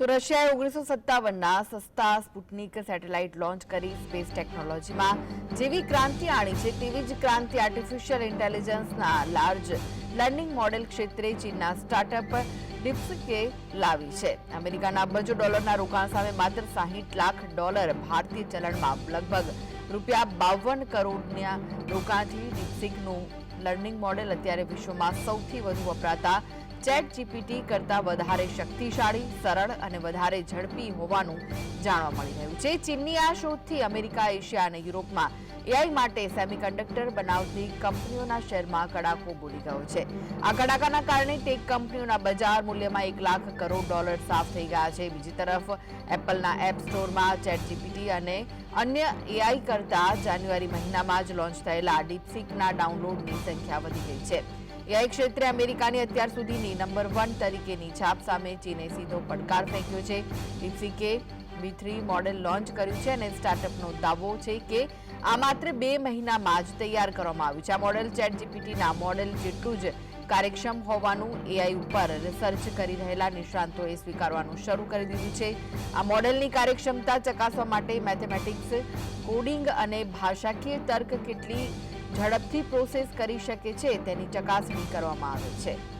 તો રશિયાએ ઓગણીસો સત્તાવનના સસ્તા સ્પુટનિક સેટેલાઇટ લોન્ચ કરી સ્પેસ ટેકનોલોજીમાં. જેવી ક્રાંતિ આણી છે, તેવી જ ક્રાંતિ આર્ટિફિશિયલ ઇન્ટેલિજન્સના લાર્જ લર્નિંગ મોડેલ ક્ષેત્રે ચીનના સ્ટાર્ટઅપ ડિપ્સકે લાવી છે. અમેરિકાના અબજો ડોલરના રોકાણ સામે માત્ર સાહીઠ લાખ ડોલર ભારતીય ચલણમાં લગભગ રૂપિયા બાવન કરોડના રોકાણથી ડિપ્સિકનું લર્નિંગ મોડેલ અત્યારે વિશ્વમાં સૌથી વધુ વપરાતા ચેટ જીપીટી કરતાં વધારે શક્તિશાળી, સરળ અને વધારે ઝડપી હોવાનું જાણવા મળી રહ્યું છે. ચીનની આ શોધથી અમેરિકા, એશિયા અને યુરોપમાં એઆઈ માટે સેમિકન્ડક્ટર બનાવતી કંપનીઓના શેરમાં કડાકો બોલી ગયો છે. આ કડાકાના કારણે ટેક કંપનીઓના બજાર મૂલ્યમાં એક લાખ કરોડ ડોલર સાફ થઈ ગયા છે. બીજી તરફ, એપલના એપ સ્ટોરમાં ચેટ જીપીટી અને અન્ય એઆઈ કરતા જાન્યુઆરી મહિનામાં જ લોન્ચ થયેલા ડીપસીકના ડાઉનલોડની સંખ્યા વધી ગઈ છે. એઆઈ ક્ષેત્રે અમેરિકાની અત્યાર સુધીની નંબર વન તરીકેની છાપ સામે ચીને સીધો પડકાર ફેંક્યો છે. ડીપસીકે વી થ્રી મોડેલ લોન્ચ કર્યું છે અને સ્ટાર્ટઅપનો દાવો છે કે આ માત્ર બે મહિનામાં જ તૈયાર કરવામાં આવ્યું છે. આ મોડેલ ચેટ જીપીટીના મોડેલ જેટલું જ કાર્યક્ષમ હોવાનું એઆઈ ઉપર રિસર્ચ કરી રહેલા નિષ્ણાંતોએ સ્વીકારવાનું શરૂ કરી દીધું છે. આ મોડેલની કાર્યક્ષમતા ચકાસવા માટે મેથેમેટિક્સ કોડિંગ અને ભાષાકીય તર્ક કેટલી ઝડપથી પ્રોસેસ કરી શકે છે તેની ચકાસણી કરવામાં આવે છે.